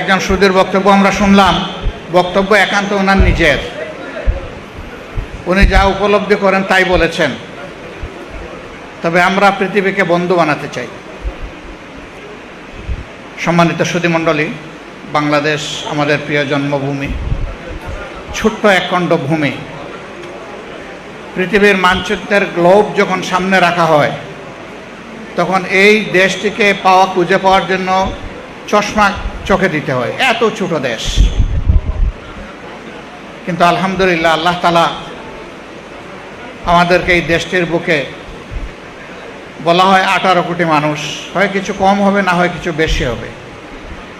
একজন সুদীর বক্তব্য আমরা শুনলাম, বক্তব্য একান্ত ওনার নিজের। উনি যা উপলব্ধি করেন তাই বলেছেন। তবে আমরা পৃথিবীকে বন্ধু বানাতে চাই। সম্মানিত সুদীমণ্ডলী বাংলাদেশ আমাদের প্রিয় জন্মভূমি, ছোট্ট একখণ্ড ভূমি। পৃথিবীর মানচিত্রের গ্লোব যখন সামনে রাখা হয়, তখন এই দেশটিকে পাওয়া, খুঁজে পাওয়ার জন্য চশমা চোখে দিতে হয়। এত ছোট দেশ। কিন্তু আলহামদুলিল্লাহ আল্লাহ তালা আমাদেরকে এই দেশটির বুকে বলা হয় আঠারো কোটি মানুষ। হয় কিছু কম হবে, না হয় কিছু বেশি হবে।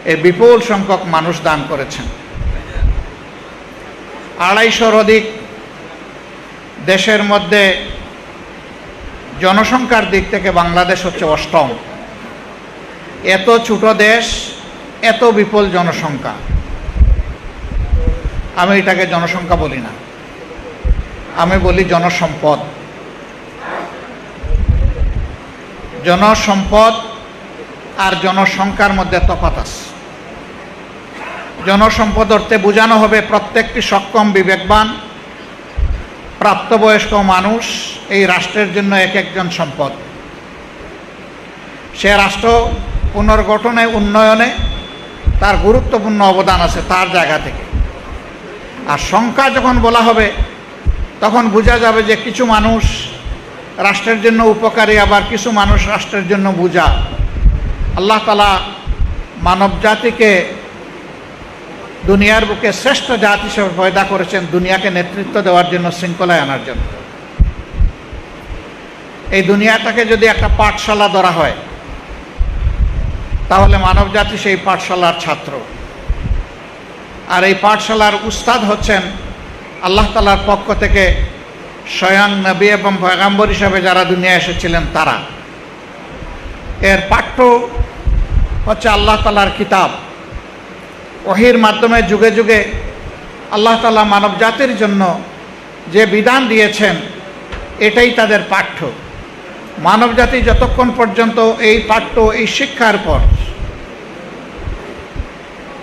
এই বিপুল সংখ্যক মানুষ দান করেছেন। আড়াইশোর অধিক দেশের মধ্যে জনসংখ্যার দিক থেকে বাংলাদেশ হচ্ছে অষ্টম। এত ছোট দেশ এত বিপুল জনসংখ্যা। আমি এটাকে জনসংখ্যা বলি না। আমি বলি জনসম্পদ। জনসম্পদ আর জনসংখ্যার মধ্যে তফাত আছে। জনসম্পদ অর্থে বোঝানো হবে প্রত্যেকটি সক্ষম বিবেকবান, প্রাপ্তবয়স্ক মানুষ এই রাষ্ট্রের জন্য এক একজন সম্পদ। সে রাষ্ট্র পুনর্গঠনে, উন্নয়নে তার গুরুত্বপূর্ণ অবদান আছে তার জায়গা থেকে। আর সংখ্যা যখন বলা হবে, তখন বোঝা যাবে যে কিছু মানুষ রাষ্ট্রের জন্য উপকারী, আবার কিছু মানুষ রাষ্ট্রের জন্য বোঝা। আল্লাহ তালা মানব জাতিকে দুনিয়ার বুকে শ্রেষ্ঠ জাত হিসেবে পয়দা করেছেন, দুনিয়াকে নেতৃত্ব দেওয়ার জন্য, শৃঙ্খলায় আনার জন্য। এই দুনিয়াটাকে যদি একটা পাঠশালা ধরা হয় তাহলে মানব জাতি সেই পাঠশালার ছাত্র। আর এই পাঠশালার উস্তাদ হচ্ছেন আল্লাহ তালার পক্ষ থেকে স্বয়ং নবী এবং পয়গাম্বর হিসাবে যারা দুনিয়া এসেছিলেন তারা। এর পাঠ্য হচ্ছে আল্লাহ তালার কিতাব। ওহির মাধ্যমে যুগে যুগে আল্লাহ তালা মানব জাতির জন্য যে বিধান দিয়েছেন, এটাই তাদের পাঠ্য। মানব জাতি যতক্ষণ পর্যন্ত এই পাঠ্য, এই শিক্ষার পর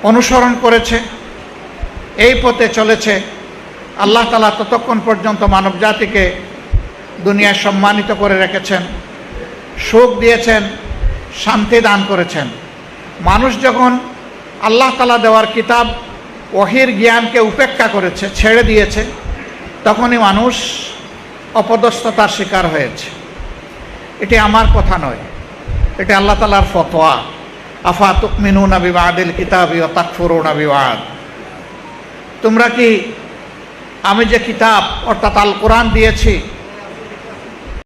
অনুসরণ করেছে, এই পথে চলেছে, আল্লাহ তালা ততক্ষণ পর্যন্ত মানব জাতিকে দুনিয়ায় সম্মানিত করে রেখেছেন, সুখ দিয়েছেন, শান্তি দান করেছেন। মানুষ যখন আল্লাহ তালা দেওয়ার কিতাব, ওহির জ্ঞানকে উপেক্ষা করেছে, ছেড়ে দিয়েছে, তখনই মানুষ অপদস্থতার শিকার হয়েছে। এটি আমার কথা নয়। এটা আল্লাহ তালার ফতোয়া। আফা তুকমিনু না আদিল কিতাবি ও না বিবাদ তোমরা কি আমি যে কিতাব অর্থাৎ আল কোরআন দিয়েছি